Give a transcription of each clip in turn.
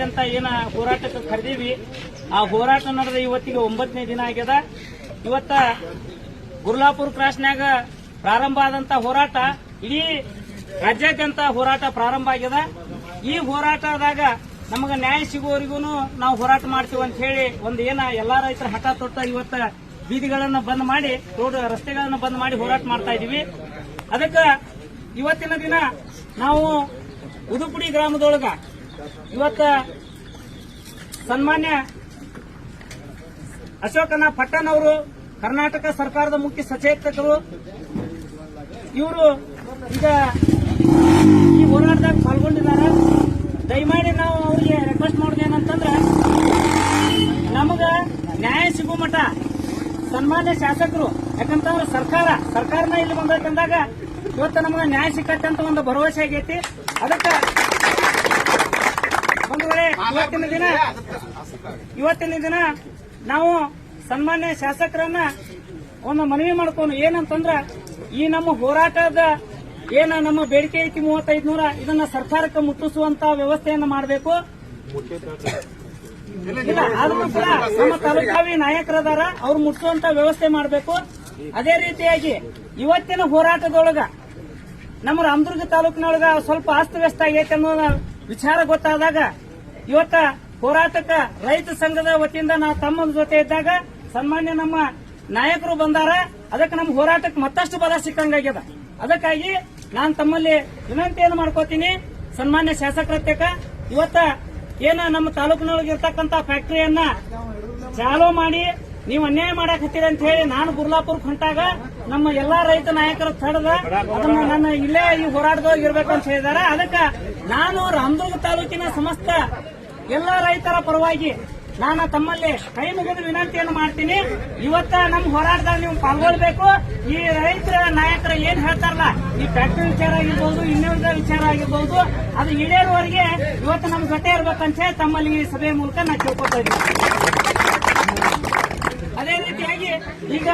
ರಾಜ್ಯಾದ್ಯಂತ ಏನ ಹೋರಾಟಕ್ಕೆ ಕರೆದೀವಿ. ಆ ಹೋರಾಟ ನಡೆದ ಇವತ್ತಿಗೆ ಒಂಬತ್ತನೇ ದಿನ ಆಗ್ಯದ. ಇವತ್ತ ಗುರ್ಲಾಪುರ್ ಕ್ರಾಸ್ನ್ಯಾಗ ಪ್ರಾರಂಭ ಆದಂತ ಹೋರಾಟ, ಇಡೀ ರಾಜ್ಯಾದ್ಯಂತ ಹೋರಾಟ ಪ್ರಾರಂಭ ಆಗ್ಯದ. ಈ ಹೋರಾಟದಾಗ ನಮಗೆ ನ್ಯಾಯ ಸಿಗುವವರೆಗೂ ನಾವು ಹೋರಾಟ ಮಾಡ್ತೀವಿ ಅಂತ ಹೇಳಿ ಒಂದು ಏನ ಎಲ್ಲಾ ರೈತರ ಹಠ ತೊಟ್ಟ ಇವತ್ತ ಬೀದಿಗಳನ್ನ ಬಂದ್ ಮಾಡಿ, ರೋಡ್ ರಸ್ತೆಗಳನ್ನ ಬಂದ್ ಮಾಡಿ ಹೋರಾಟ ಮಾಡ್ತಾ ಇದೀವಿ. ಅದಕ್ಕ ಇವತ್ತಿನ ದಿನ ನಾವು ಉದುಪುಡಿ ಗ್ರಾಮದೊಳಗ ಇವತ್ತ ಸನ್ಮಾನ್ಯ ಅಶೋಕನ ಪಟ್ಟಣ್ ಅವರು ಕರ್ನಾಟಕ ಸರ್ಕಾರದ ಮುಖ್ಯ ಸಚೇತಕರು. ಇವರು ಈಗ ಈ ಹೋರಾಟದಾಗ ಪಾಲ್ಗೊಂಡಿದ್ದಾರೆ. ದಯಮಾಡಿ ನಾವು ಅವರಿಗೆ ರಿಕ್ವೆಸ್ಟ್ ಮಾಡೋದು ಏನಂತಂದ್ರೆ, ನಮಗ ನ್ಯಾಯ ಸಿಗೋ ಮಠ ಸನ್ಮಾನ್ಯ ಶಾಸಕರು, ಯಾಕಂತಂದ್ರೆ ಸರ್ಕಾರ, ಸರ್ಕಾರನ ಇಲ್ಲಿ ಬಂದೈತಂದಾಗ ಇವತ್ತು ನಮಗೆ ನ್ಯಾಯ ಸಿಕ್ಕಂತ ಒಂದು ಭರವಸೆ ಆಗೈತಿ. ಅದಕ್ಕೆ ವೇಳೆ ಇವತ್ತಿನ ದಿನ ಇವತ್ತಿನ ದಿನ ನಾವು ಸನ್ಮಾನ್ಯ ಶಾಸಕರನ್ನ ಒಂದು ಮನವಿ ಮಾಡ್ಕೊಂಡು ಏನಂತಂದ್ರ ಈ ನಮ್ಮ ಹೋರಾಟದ ಏನ ನಮ್ಮ ಬೇಡಿಕೆ ಐತಿ ಮೂವತ್ತೈದು ನೂರ ಇದನ್ನ ಸರ್ಕಾರಕ್ಕೆ ಮುಟ್ಟಿಸುವಂತ ವ್ಯವಸ್ಥೆಯನ್ನು ಮಾಡಬೇಕು. ಇಲ್ಲ ಕೂಡ ನಮ್ಮ ತಾಲೂಕಾವಿ ನಾಯಕರದಾರ ಅವ್ರು ಮುಟ್ಟಿಸುವಂತ ವ್ಯವಸ್ಥೆ ಮಾಡಬೇಕು. ಅದೇ ರೀತಿಯಾಗಿ ಇವತ್ತಿನ ಹೋರಾಟದೊಳಗ ನಮ್ಮ ರಾಮದುರ್ಗ ತಾಲೂಕಿನೊಳಗ ಸ್ವಲ್ಪ ಅಸ್ತವ್ಯಸ್ತ ಆಗೈತೆ ಅನ್ನೋ ವಿಚಾರ ಗೊತ್ತಾದಾಗ ಇವತ್ತ ಹೋರಾಟಕ್ಕ ರೈತ ಸಂಘದ ವತಿಯಿಂದ ನಾವು ತಮ್ಮ ಜೊತೆ ಇದ್ದಾಗ ಸನ್ಮಾನ್ಯ ನಮ್ಮ ನಾಯಕರು ಬಂದಾರ. ಅದಕ್ಕೆ ನಮ್ಮ ಹೋರಾಟಕ್ಕೆ ಮತ್ತಷ್ಟು ಬಲ ಸಿಕ್ಕಂಗಾಗ್ಯದ. ಅದಕ್ಕಾಗಿ ನಾನು ತಮ್ಮಲ್ಲಿ ವಿನಂತಿಯನ್ನು ಮಾಡ್ಕೋತೀನಿ. ಸನ್ಮಾನ್ಯ ಶಾಸಕರತ್ಯಕ ಇವತ್ತ ಏನ ನಮ್ಮ ತಾಲೂಕಿನೊಳಗೆ ಇರ್ತಕ್ಕಂತ ಫ್ಯಾಕ್ಟರಿಯನ್ನ ಚಾಲೋ ಮಾಡಿ ನೀವು ಅನ್ಯಾಯ ಮಾಡಕ್ ಹತ್ತೀರಿ ಅಂತ ಹೇಳಿ ನಾನು ಗುರ್ಲಾಪುರ್ ಹೊಂಟಾಗ ನಮ್ಮ ಎಲ್ಲಾ ರೈತ ನಾಯಕರು ತಡೆದ ಅದನ್ನ ನನ್ನ ಇಲ್ಲೇ ಈ ಹೋರಾಟದೊಳಗೆ ಇರಬೇಕು ಅಂತ ಹೇಳಿದಾರ. ಅದಕ್ಕೆ ನಾನು ರಾಮದುರ್ಗ ತಾಲೂಕಿನ ಸಮಸ್ತ ಎಲ್ಲಾ ರೈತರ ಪರವಾಗಿ ನಾನು ತಮ್ಮಲ್ಲಿ ಕೈ ಮುಗಿದು ವಿನಂತಿಯನ್ನು ಮಾಡ್ತೀನಿ. ಇವತ್ತ ನಮ್ಮ ಹೋರಾಟದಾಗ ನೀವು ಪಾಲ್ಗೊಳ್ಬೇಕು. ಈ ರೈತರ ನಾಯಕರು ಏನ್ ಹೇಳ್ತಾರಲ್ಲ, ಈ ಫ್ಯಾಕ್ಟರಿ ವಿಚಾರ ಆಗಿರ್ಬೋದು ಇನ್ನುಳಿದ ವಿಚಾರ ಆಗಿರ್ಬೋದು, ಅದು ಈಡೇರುವವರೆಗೆ ಇವತ್ತು ನಮ್ಮ ಜೊತೆ ಇರ್ಬೇಕಂತ ಹೇಳಿ ತಮ್ಮಲ್ಲಿ ಈ ಸಭೆಯ ಮೂಲಕ ನಾನು ತಿಳ್ಕೊತಾ ಇದ್ದೀನಿ. ಅದೇ ರೀತಿಯಾಗಿ ಈಗ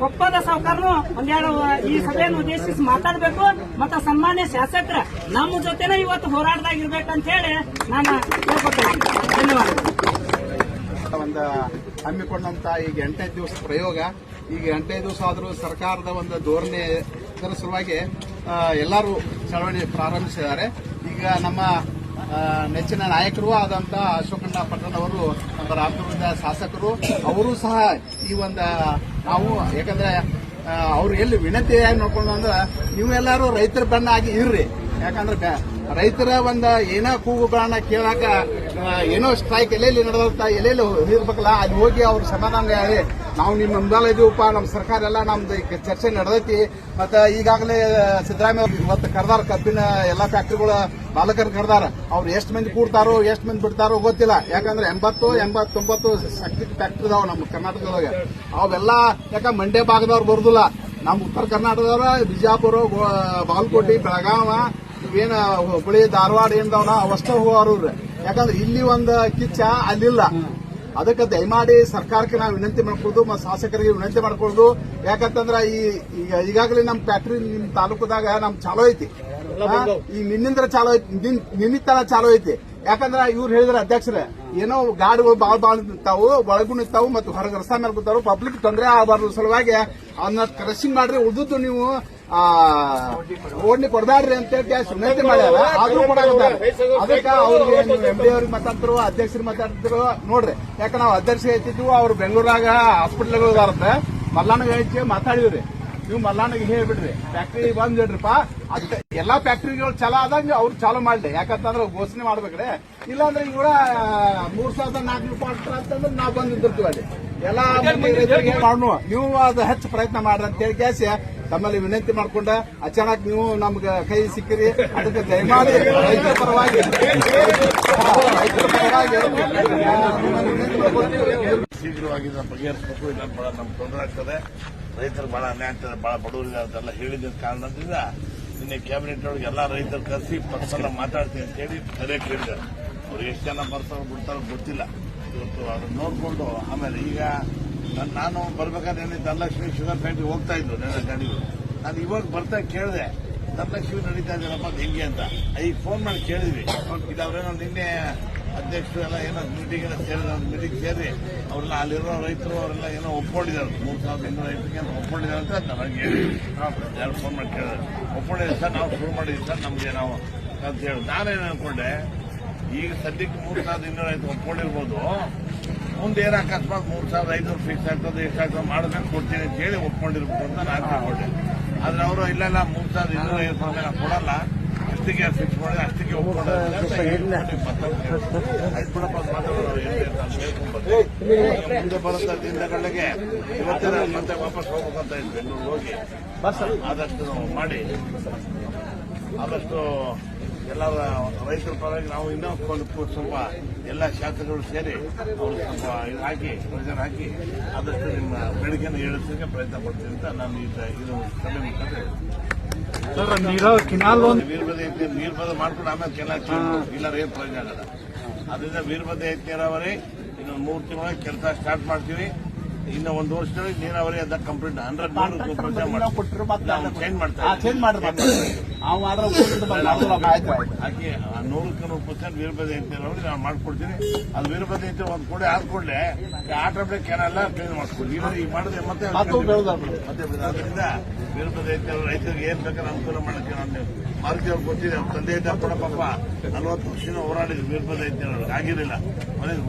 ಕೊಪ್ಪದ ಸಾವುಕಾರನು ಒಂದೆರಡು ಈ ಸಭೆಯನ್ನು ಉದ್ದೇಶಿಸಿ ಮಾತಾಡಬೇಕು. ಮತ್ತು ಸನ್ಮಾನ್ಯ ಶಾಸಕರ ನಮ್ಮ ಜೊತೆನೇ ಇವತ್ತು ಹೋರಾಟದಾಗಿರ್ಬೇಕಂತ ಹೇಳಿ ನಾನು ಧನ್ಯವಾದ. ಒಂದು ಹಮ್ಮಿಕೊಂಡಂತ ಈಗ ಎಂಟೈದು ದಿವಸ ಪ್ರಯೋಗ. ಈಗ ಎಂಟೈದು ದಿವಸ ಆದರೂ ಸರ್ಕಾರದ ಒಂದು ಧೋರಣೆ ಸಲುವಾಗಿ ಎಲ್ಲರೂ ಚಳವಳಿ ಪ್ರಾರಂಭಿಸಿದ್ದಾರೆ. ಈಗ ನಮ್ಮ ನೆಚ್ಚಿನ ನಾಯಕರು ಆದಂತ ಅಶೋಕಣ್ಣ ಪಟ್ಟಣ ಅವರು, ನಮ್ಮ ರಾಮದುರ್ಗದ ಶಾಸಕರು, ಅವರು ಸಹ ಈ ಒಂದು ನಾವು ಯಾಕಂದ್ರೆ ಅವ್ರು ಎಲ್ಲಿ ವಿನಂತಿ ನೋಡ್ಕೊಂಡು ಅಂದ್ರೆ, ನೀವೆಲ್ಲರೂ ರೈತರ ಬೆನ್ನಾಗಿ ಇರ್ರಿ. ಯಾಕಂದ್ರೆ ರೈತರ ಒಂದ ಏನೋ ಕೂಗುಗಳನ್ನ ಕೇಳಾಕ ಏನೋ ಸ್ಟ್ರೈಕ್ ಎಲ್ಲೆಲ್ಲಿ ನಡೆದಂತ, ಎಲ್ಲೆಲ್ಲಿ ಇರ್ಬೇಕಲ್ಲ ಅಲ್ಲಿ ಹೋಗಿ ಅವ್ರ ಸಮಾಧಾನ ಹೇಳಿ, ನಾವು ನಿಮ್ಮ ಮುಂದಾಲ ಇದೀವಪ್ಪ ನಮ್ಮ ಸರ್ಕಾರ ಎಲ್ಲ ನಮ್ದು ಚರ್ಚೆ ನಡೆದೈತಿ. ಮತ್ತ ಈಗಾಗಲೇ, ಸಿದ್ದರಾಮಯ್ಯ ಇವತ್ತು ಕರ್ದಾರ ಕಬ್ಬಿನ ಎಲ್ಲಾ ಫ್ಯಾಕ್ಟ್ರಿಗಳ ಮಾಲಕರು ಕರ್ದಾರ. ಅವ್ರು ಎಷ್ಟು ಮಂದಿ ಕೂಡ್ತಾರೋ, ಎಷ್ಟು ಮಂದಿ ಬಿಡ್ತಾರೋ ಗೊತ್ತಿಲ್ಲ. ಯಾಕಂದ್ರೆ ಎಂಬತ್ತು, ಎಂಬತ್ತೊಂಬತ್ತು ಶಕ್ತಿ ಫ್ಯಾಕ್ಟ್ರಿ ಅದಾವ ನಮ್ಮ ಕರ್ನಾಟಕದೊಳಗೆ. ಅವೆಲ್ಲ ಯಾಕ ಮಂಡ್ಯ ಭಾಗದವ್ರು ಬರುದಿಲ್ಲ. ನಮ್ಮ ಉತ್ತರ ಕರ್ನಾಟಕದವ್ರ, ಬಿಜಾಪುರ ಬಾಲ್ಕೋಟಿ ಬೆಳಗಾವ ಇವೇನ ಹುಬ್ಬಳ್ಳಿ ಧಾರವಾಡ ಏನದವನ ಅವಷ್ಟ ಹೋಗೋರು ಯಾಕಂದ್ರೆ ಇಲ್ಲಿ ಒಂದು ಕಿಚ್ಚ ಅಲ್ಲಿಲ್ಲ. ಅದಕ್ಕೆ ದಯಮಾಡಿ ಸರ್ಕಾರಕ್ಕೆ ನಾವು ವಿನಂತಿ ಮಾಡ್ಕೊಳ್ದು ಮತ್ತು ಶಾಸಕರಿಗೆ ವಿನಂತಿ ಮಾಡ್ಕೊಳ್ದು. ಯಾಕಂತಂದ್ರ ಈ ಈಗ ಈಗಾಗಲೇ ನಮ್ಮ ಫ್ಯಾಕ್ಟ್ರಿ ನಿಮ್ ತಾಲೂಕದಾಗ ನಮ್ ಚಾಲೋ ಐತಿ. ಈ ನಿನ್ನಿಂದ ಚಾಲೋ ಐತಿ. ನಿನ್ನಿತ್ತನ ಚಾಲೋ ಐತಿ. ಯಾಕಂದ್ರ ಇವ್ರು ಹೇಳಿದ್ರೆ ಅಧ್ಯಕ್ಷರ ಏನೋ ಗಾಡಿಗಳು ಬಾಳ್ ಬಾಳ್ ನಿಂತಾವು ಒಳಗೂ ನಿಂತಾವು ಮತ್ತು ಹೊರಗೆ ರಸ್ತೆ ಮೇಲೆ ಕೂತಾವು ಪಬ್ಲಿಕ್ ತೊಂದರೆ ಆಗಬಾರ್ದು ಸಲುವಾಗಿ ಅವನ್ನ ಕ್ರಶಿಂಗ್ ಮಾಡ್ರಿ. ಉಳಿದು ನೀವು ಓಡ್ನಿ ಕೊಡಬೇಡ್ರಿ ಅಂತ ಹೇಳಿ ವಿನಂತಿ ಮಾಡ್ಯಾರ. ಆದ್ರೂ ಕೊಡಾಕತ್ತಾರ ಅದಕ್ಕೆ ಅವ್ರಿಗೆ ಎಂ ಡಿ ಅವ್ರಿಗೆ ಮಾತಾಡ್ತಿರೋ ಅಧ್ಯಕ್ಷರಿಗೆ ಮಾತಾಡ್ತಾರ ನೋಡ್ರಿ ಯಾಕ ನಾವು ಅಧ್ಯಕ್ಷ ಹೇಳ್ತಿದ್ವು ಅವ್ರು ಬೆಂಗಳೂರಾಗ ಹಾಸ್ಪಿಟ್ಲ್ಗಳು ಬರುತ್ತೆ ಮಲ್ಲಾಣಿಗೆ ಹೆಚ್ಚಿ ಮಾತಾಡಿವ್ರಿ ನೀವು ಮಲ್ಲಾಣಿಗೆ ಹೇಳ್ಬಿಡ್ರಿ. ಫ್ಯಾಕ್ಟ್ರಿ ಬಂದ್ ಹೇಳ್ರಿಪ್ಪ. ಅದಕ್ಕೆ ಎಲ್ಲಾ ಫ್ಯಾಕ್ಟ್ರಿಗಳು ಚಲ ಆದಂಗ ಅವ್ರು ಚಾಲು ಮಾಡ್ಲಿ. ಯಾಕಂತಂದ್ರೆ ಘೋಷಣೆ ಮಾಡ್ಬೇಕ್ರೆ. ಇಲ್ಲಾಂದ್ರೆ ಇವ್ರ ಮೂರ್ ಸಾವಿರದ ನಾಲ್ಕು ರೂಪಾಯಿ ಅಂತಂದ್ರೆ ನಾವು ಬಂದ್ ನಿಂತಿರ್ತೀವಿ ಅಲ್ಲಿ. ಎಲ್ಲಾ ನೀವು ಅದು ಹೆಚ್ಚು ಪ್ರಯತ್ನ ಮಾಡ್ರಿ ಅಂತ ಹೇಳಿ ಕ್ಯಾಸಿ ತಮ್ಮಲ್ಲಿ ವಿನಂತಿ ಮಾಡ್ಕೊಂಡ ಅಚಾನಕ್ ನೀವು ನಮ್ಗೆ ಕೈ ಸಿಕ್ಕಿರಿ. ಅದಕ್ಕೆ ದಯಮಾಡಿ ರೈತರ ಪರವಾಗಿ ಶೀಘ್ರವಾಗಿ ಬಗೆಹರಿಸಬೇಕು, ಇಲ್ಲ ಬಹಳ ನಮ್ಗೆ ತೊಂದರೆ ಆಗ್ತದೆ. ರೈತರು ಬಹಳ ಅನ್ಯಾಯ ಆಗ್ತದೆ, ಬಹಳ ಬಡವರಿಗೆ ಅಂತೆಲ್ಲ ಹೇಳಿದ ಕಾರಣದಿಂದ ನಿನ್ನೆ ಕ್ಯಾಬಿನೆಟ್ ಒಳಗೆ ಎಲ್ಲಾ ರೈತರು ಕರೆಸಿ ಪರ್ಸನ್ ಮಾತಾಡ್ತೀನಿ ಅಂತ ಹೇಳಿ ಕರೆ ಕೇಳಿದ್ದಾರೆ. ಅವ್ರು ಎಷ್ಟು ಜನ ಬರ್ತಾರೋ, ಬಿಡ್ತಾರೋ ಗೊತ್ತಿಲ್ಲ. ಇವತ್ತು ಅದನ್ನ ನೋಡ್ಕೊಂಡು ಆಮೇಲೆ ಈಗ ನಾನ್- ಬರ್ಬೇಕಾದ್ರೆ ಧನಲಕ್ಷ್ಮಿ, ಶುಗರ್ ಫ್ಯಾಕ್ಟ್ರಿ ಹೋಗ್ತಾ ಇದ್ದು ಗಾಡಿಗಳು ನಾನು ಇವಾಗ ಬರ್ತಾ ಕೇಳಿದೆ, ಧನಲಕ್ಷ್ಮಿ ನಡೀತಾ ಇದ್ದಾರಪ್ಪ ಅದು ಹೆಂಗೆ ಅಂತ. ಈಗ ಫೋನ್ ಮಾಡಿ ಕೇಳಿದ್ವಿ. ಇದಾವ್ರೇನೋ ನಿನ್ನೆ ಅಧ್ಯಕ್ಷರು ಎಲ್ಲ ಏನೋ ಮೀಟಿಂಗ್ ಎಲ್ಲ ಸೇರಿದ ಮೀಟಿಂಗ್ ಸೇರಿ ಅವ್ರನ್ನ ಅಲ್ಲಿರೋ ರೈತರು ಅವರೆಲ್ಲ ಏನೋ ಒಪ್ಕೊಂಡಿದ್ದಾರೆ. ಮೂರು ಸಾವಿರದ ಇನ್ನೂರ ರೈತರಿಗೆ ಅಂತ ಒಪ್ಕೊಂಡಿದ್ದಾರೆ ಅಂತ ನನಗೆ ಹೇಳಿ ಯಾರು ಫೋನ್ ಮಾಡಿ ಕೇಳಿದ್ರು. ಒಪ್ಕೊಂಡಿದ್ದೀವಿ ಸರ್, ನಾವು ಶುರು ಮಾಡಿದ್ವಿ ಸರ್, ನಮಗೆ ನಾವು ಅಂತ ಹೇಳಿ. ನಾನೇನು ಅನ್ಕೊಂಡೆ, ಈಗ ಸದ್ಯಕ್ಕೆ ಮೂರು ಸಾವಿರದ ಇನ್ನೂರ ಐದು ಒಪ್ಕೊಂಡಿರ್ಬೋದು ಮುಂದೆ ಏನ ಅಕಸ್ಮಾತ್ ಮೂರ್ ಸಾವಿರದ ಐನೂರು ಫಿಕ್ಸ್ ಆಗ್ತದೆ ಎಷ್ಟಾಗ್ತದೆ ಮಾಡಿದ್ರೆ ಕೊಡ್ತೀನಿ ಅಂತ ಹೇಳಿ ಒಪ್ಕೊಂಡಿರ್ಬೇಕು ಅಂತ ನಾನು ತಿಳ್ಕೊಂಡೆ. ಆದ್ರೆ ಅವರು ಇಲ್ಲ ಇಲ್ಲ ಮೂರ್ ಸಾವಿರದ ಇನ್ನೂರ ಐವತ್ತು ರೂಪಾಯಿ ನಾನು ಕೊಡಲ್ಲ. ಅಷ್ಟಿಗೆ ಫಿಕ್ಸ್ ಮಾಡಿ ಅಷ್ಟಿಗೆ ಮುಂದೆ ಬರುವಂತ ದಿನಗಳಿಗೆ ಇವತ್ತಿನ ಮತ್ತೆ ವಾಪಸ್ ಹೋಗ್ಬೇಕಂತ ಬೆಂಗಳೂರು ಹೋಗಿ. ಆದಷ್ಟು ಮಾಡಿ. ಆದಷ್ಟು ಎಲ್ಲ ರೈತರ ಪರವಾಗಿ ನಾವು ಇನ್ನೂ ಸ್ವಲ್ಪ ಎಲ್ಲ ಶಾಸಕರು ಸೇರಿ ಅವರು ಸ್ವಲ್ಪ ಇದು ಹಾಕಿ ಪ್ರೆಷರ್ ಹಾಕಿ ಆದಷ್ಟು ನಿಮ್ಮ ಬೇಡಿಕೆಯನ್ನು ಏಳಿಸೋಕೆ ಪ್ರಯತ್ನ ಪಡ್ತೀನಿ ಅಂತ ನಾನು ಈಗ ಇದು ಸಭೆ ಮುಖಾಂತರ ವೀರಭದ್ರ ಐತಿ ವೀರಭದ್ರ ಮಾಡ್ಕೊಂಡು ಆಮೇಲೆ ಕೆಲಸ ಇಲ್ಲ ಏನು ಪ್ರಯೋಜನ ಆಗಲ್ಲ. ಅದರಿಂದ ವೀರಭದ್ರ ಐತಿ ನೀರಾವರಿ ಇನ್ನೊಂದು ಮೂರು ತಿಂಗಳ ಕೆಲಸ ಸ್ಟಾರ್ಟ್ ಮಾಡ್ತೀವಿ. ಇನ್ನು ಒಂದು ವರ್ಷದಲ್ಲಿ ನೀರಾವರಿ ಅದ ಕಂಪ್ಲೀಟ್ ಹಂಡ್ರೆಡ್ ನಾವು ಚೇಂಜ್ ಮಾಡ್ತಾ ನೂರಕ್ಕೆ ನೂರು ಪರ್ಸೆಂಟ್ ವೀರಭದ್ರ ಐತಿ ನೀರಾವರಿ ನಾನು ಮಾಡ್ಕೊಡ್ತೀನಿ. ಅದು ವೀರಭದ್ರ ಜಯಂತಿ ಒಂದು ಕೋಡಿ ಆದ್ಕೊಂಡೆ ಆಟೋಮೆಟಿಕ್ ಕೆನಲ್ಲ ಕ್ಲೀನ್ ಮಾಡ್ಕೊಡಿ. ಈಗ ಈಗ ಮಾಡಿದ್ರೆ ಮತ್ತೆ ಅದರಿಂದ ವೀರಭದ್ರ ಐತಿ ರೈತರಿಗೆ ಏನ್ ಬೇಕಾದ್ರೆ ಅನುಕೂಲ ಮಾಡಕ್ಕೆ ನಾನು ಮಾರುತಿ ಅವ್ರು ಗೊತ್ತಿದೆ ಅವ್ರ ತಂದೆ ಇದ್ದ ಕೂಡ ಪಾಪ ನಲವತ್ತು ವರ್ಷದಿಂದ ಹೋರಾಡಿದ್ರು ವೀರಭದ್ರ ಐತಿ ಅವ್ರಿಗೆ. ಆಗಿರಲಿಲ್ಲ.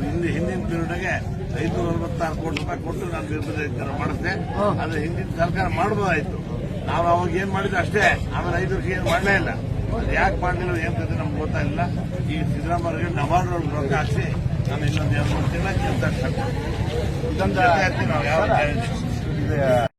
ಹಿಂದೆ ಹಿಂದಿನ ಪೀರಿಯಡ್ಗೆ ಐದುನೂರ ಅರವತ್ತಾರು ಕೋಟಿ ರೂಪಾಯಿ ಕೊಟ್ಟು ನಾನು ವೀರಭದ್ರ ಐತಿ ಮಾಡಿದೆ ಆದ್ರೆ ಹಿಂದಿನ ಸರ್ಕಾರ ಮಾಡಬಹುದಾಯ್ತು ನಾವು ಅವಾಗ ಏನ್ ಮಾಡಿದ್ರೆ ಅಷ್ಟೇ. ಆಮೇಲೆ ಐದು ವರ್ಷ ಏನ್ ಮಾಡಲೇ ಇಲ್ಲ. ಅದು ಯಾಕೆ ಮಾಡಲಿಲ್ಲ ಏನ್ ಕತೆ ನಮ್ಗೆ ಗೊತ್ತಾಗಿಲ್ಲ ಈ ಸಿದ್ದರಾಮಯ್ಯ ನವಾಡ್ ರೊಕ್ಕ ಹಾಕಿಸಿ ನಾನು ಇನ್ನೊಂದು ಎರಡು ಮೂರು ತಿಂಗಳ ಕೆಲಸ. ಇದೊಂದು ನಾವು ಯಾವ